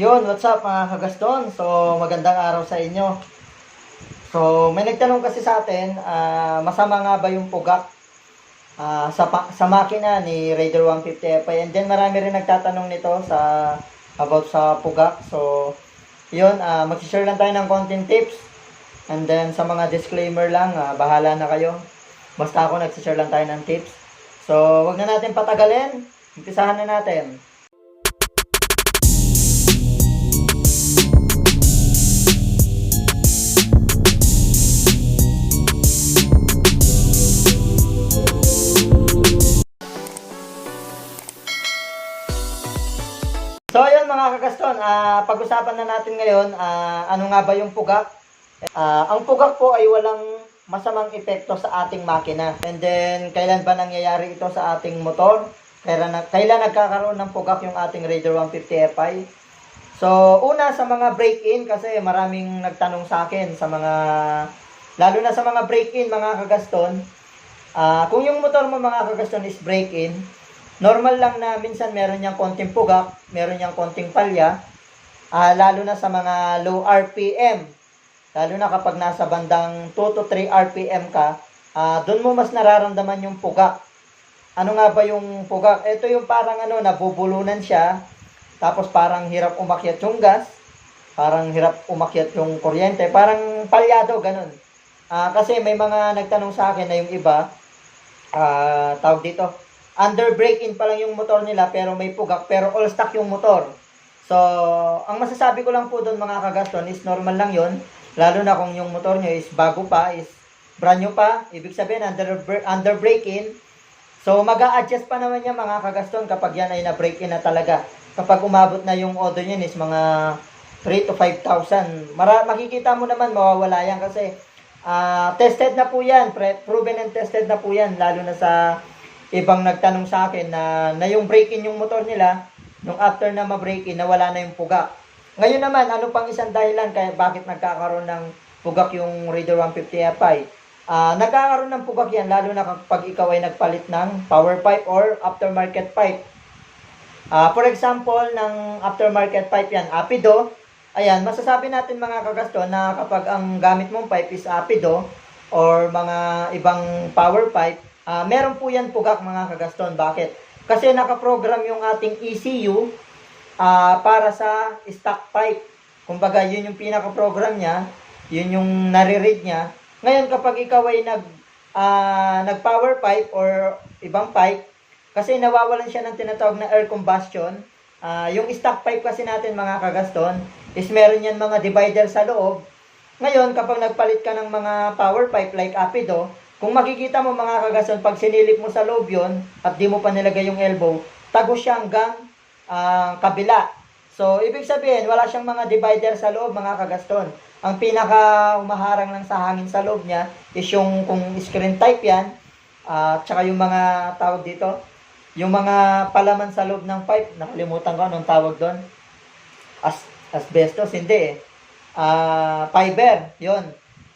Yun, what's up mga kagaston? So, magandang araw sa inyo. So, may nagtanong kasi sa atin, ah, masama nga ba yung pugak ah, sa, sa makina ni Raider 150 FI? And then marami rin nagtatanong nito sa about sa pugak. So, yun, uh, mag-share lang tayo ng content tips. And then sa mga disclaimer lang, ah, bahala na kayo. Basta ako nag-share lang tayo ng tips. So, wag na natin patagalin. Umpisahan na natin. Mga kagaston, ah, pag-usapan na natin ngayon, ah, ano nga ba yung pugak? Ah, ang pugak po ay walang masamang epekto sa ating makina. And then, kailan ba nangyayari ito sa ating motor? Kailan, kailan nagkakaroon ng pugak yung ating Raider 150 Fi? So, una sa mga break-in, kasi maraming nagtanong sa akin sa mga, lalo na sa mga break-in, mga kagaston, ah, kung yung motor mo mga kagaston is break-in, normal lang na minsan meron niyang konting pugak, meron niyang konting palya, ah, lalo na sa mga low RPM. Lalo na kapag nasa bandang 2 to 3 RPM ka, ah, doon mo mas nararamdaman yung pugak. Ano nga ba yung pugak? Ito yung parang ano, nabubulunan siya, tapos parang hirap umakyat yung gas, parang hirap umakyat yung kuryente, parang palyado, ganun. Ah, kasi may mga nagtanong sa akin na yung iba, ah, tawag dito, under break-in pa lang yung motor nila pero may pugak pero all stock yung motor. So, ang masasabi ko lang po doon mga kagaston is normal lang yon lalo na kung yung motor nyo is bago pa, is brand new pa, ibig sabihin under, under break-in. So, mag adjust pa naman yan mga kagaston kapag yan ay na-break-in na talaga. Kapag umabot na yung order nyo is mga 3 to 5,000. Mara- makikita mo naman mawawala yan kasi ah, tested na po yan, pre- proven and tested na po yan, lalo na sa ibang nagtanong sa akin na, na yung break-in yung motor nila, nung after na ma-break-in, nawala na yung puga. Ngayon naman, ano pang isang dahilan kaya bakit nagkakaroon ng pugak yung Raider 150 Fi? Ah, nagkakaroon ng pugak yan lalo na kapag ikaw ay nagpalit ng power pipe or aftermarket pipe. Ah, for example, ng aftermarket pipe yan, Apido. Ayan, masasabi natin mga kagasto na kapag ang gamit mong pipe is Apido or mga ibang power pipe, ah, meron po yan pugak mga kagaston. Bakit? Kasi nakaprogram yung ating ECU ah, para sa stock pipe. Kumbaga, yun yung pinaka-program niya, yun yung nare-read niya. Ngayon, kapag ikaw ay nag, ah, nag-power pipe or ibang pipe, kasi nawawalan siya ng tinatawag na air combustion. Ah, yung stock pipe kasi natin mga kagaston, is meron yan mga divider sa loob. Ngayon, kapag nagpalit ka ng mga power pipe like Apido, kung makikita mo mga kagaston, pag sinilip mo sa loob yon at di mo pa nilagay yung elbow, tagos siya hanggang ah, kabila. So, ibig sabihin, wala siyang mga divider sa loob, mga kagaston. Ang pinaka umaharang lang sa hangin sa loob niya is yung kung screen type yan, at tsaka yung mga tawag dito, yung mga palaman sa loob ng pipe, nakalimutan ko anong tawag doon. As asbestos, hindi eh. Ah, fiber, yon.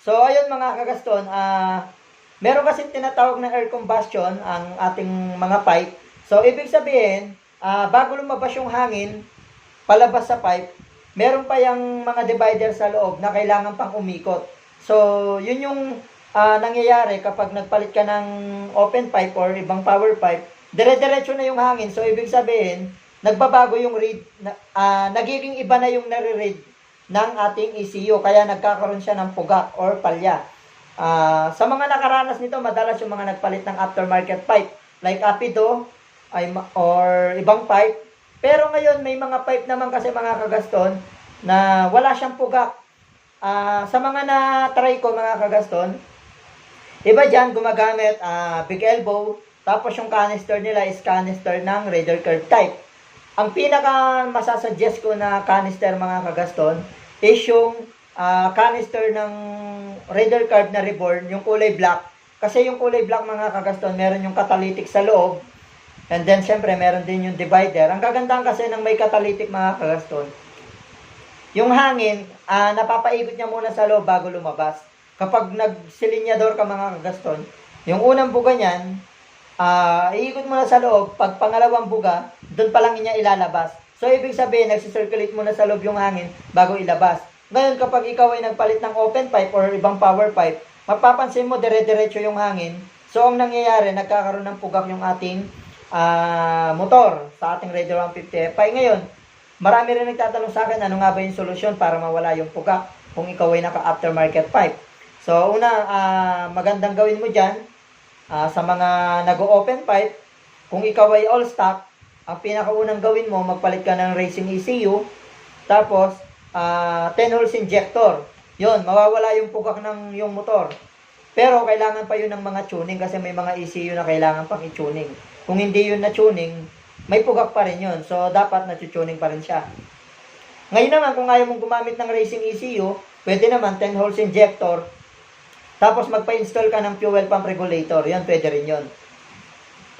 So, ayun mga kagaston, ah, meron kasi tinatawag na air combustion ang ating mga pipe. So, ibig sabihin, ah, bago lumabas yung hangin, palabas sa pipe, meron pa yung mga divider sa loob na kailangan pang umikot. So, yun yung ah, nangyayari kapag nagpalit ka ng open pipe or ibang power pipe, dire-diretso na yung hangin. So, ibig sabihin, nagbabago yung read, ah, nagiging iba na yung nare-read ng ating ECU. Kaya nagkakaroon siya ng pugak or palya. Ah, sa mga nakaranas nito, madalas yung mga nagpalit ng aftermarket pipe like Apido ay, ma- or ibang pipe. Pero ngayon, may mga pipe naman kasi mga kagaston na wala siyang pugak. Ah, sa mga na-try ko mga kagaston, iba dyan gumagamit ah, big elbow, tapos yung canister nila is canister ng Raider Curve type. Ang pinaka masasuggest ko na canister mga kagaston is yung ah, canister ng Raider Curve na reborn, yung kulay black. Kasi yung kulay black mga kagaston, meron yung catalytic sa loob. And then, syempre, meron din yung divider. Ang kagandahan kasi ng may catalytic mga kagaston, yung hangin, ah, napapaikot niya muna sa loob bago lumabas. Kapag nagsilinyador ka mga kagaston, yung unang buga niyan, ah, iikot mo na sa loob, pag pangalawang buga, doon pa lang niya ilalabas. So, ibig sabihin, nagsisirculate muna sa loob yung hangin bago ilabas. Ngayon, kapag ikaw ay nagpalit ng open pipe or ibang power pipe, mapapansin mo dire-diretso yung hangin. So, ang nangyayari, nagkakaroon ng pugak yung ating ah, motor sa ating Radio 150 FI. Ngayon, marami rin nagtatanong sa akin, ano nga ba yung solusyon para mawala yung pugak kung ikaw ay naka-aftermarket pipe. So, una, ah, magandang gawin mo dyan, ah, sa mga nag-open pipe, kung ikaw ay all stock, ang pinakaunang gawin mo, magpalit ka ng racing ECU, tapos, ah 10 holes injector. Yun, mawawala yung pugak ng yung motor. Pero, kailangan pa yun ng mga tuning kasi may mga ECU na kailangan pang i-tuning. Kung hindi yun na tuning, may pugak pa rin yun. So, dapat na-tuning pa rin siya. Ngayon naman, kung ayaw mong gumamit ng racing ECU, pwede naman 10 holes injector, tapos magpa-install ka ng fuel pump regulator. Yan, pwede rin yun.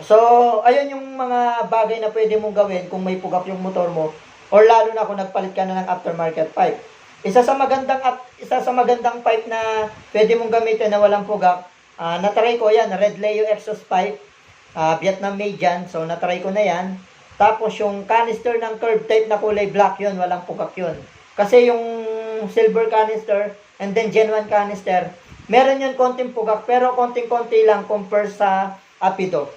So, ayun yung mga bagay na pwede mong gawin kung may pugak yung motor mo or lalo na kung nagpalit ka na ng aftermarket pipe. Isa sa magandang at isa sa magandang pipe na pwede mong gamitin na walang pugak, ah natry ko yan, Red Leo exhaust pipe, ah, Vietnam made yan, so natry ko na yan. Tapos yung canister ng curve type na kulay black yun, walang pugak yun. Kasi yung silver canister and then genuine canister, meron yun konting pugak pero konting-konti lang compare sa Apido.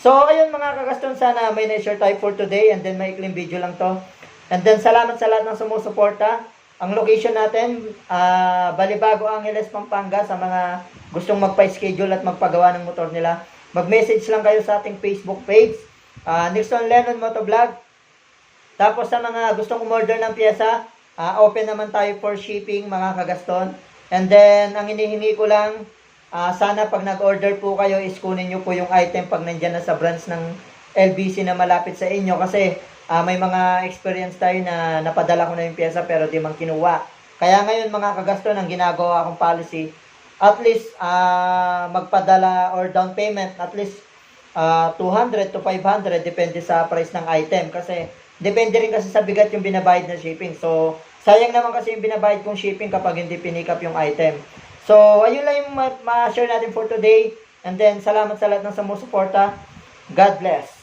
So, ayun mga kagaston, sana may na-share tayo for today and then may ikling video lang to. And then, salamat sa lahat ng sumusuporta. Ang location natin, ah Balibago Angeles, Pampanga sa mga gustong magpa-schedule at magpagawa ng motor nila. Mag-message lang kayo sa ating Facebook page, ah Nixon Lennon Motovlog. Tapos sa mga gustong umorder ng pyesa, ah, open naman tayo for shipping mga kagaston. And then, ang hinihingi ko lang, ah, sana pag nag-order po kayo, is kunin nyo po yung item pag nandyan na sa branch ng LBC na malapit sa inyo. Kasi ah, may mga experience tayo na napadala ko na yung pyesa pero di man kinuha. Kaya ngayon mga kagaston, ang ginagawa kong policy, at least ah, magpadala or down payment, at least ah, 200 to 500 depende sa price ng item kasi depende rin kasi sa bigat yung binabayad na shipping. So, sayang naman kasi yung binabayad kong shipping kapag hindi pinik up yung item. So, ayun lang yung ma- ma-share natin for today. And then, salamat sa lahat ng sumusuporta. God bless.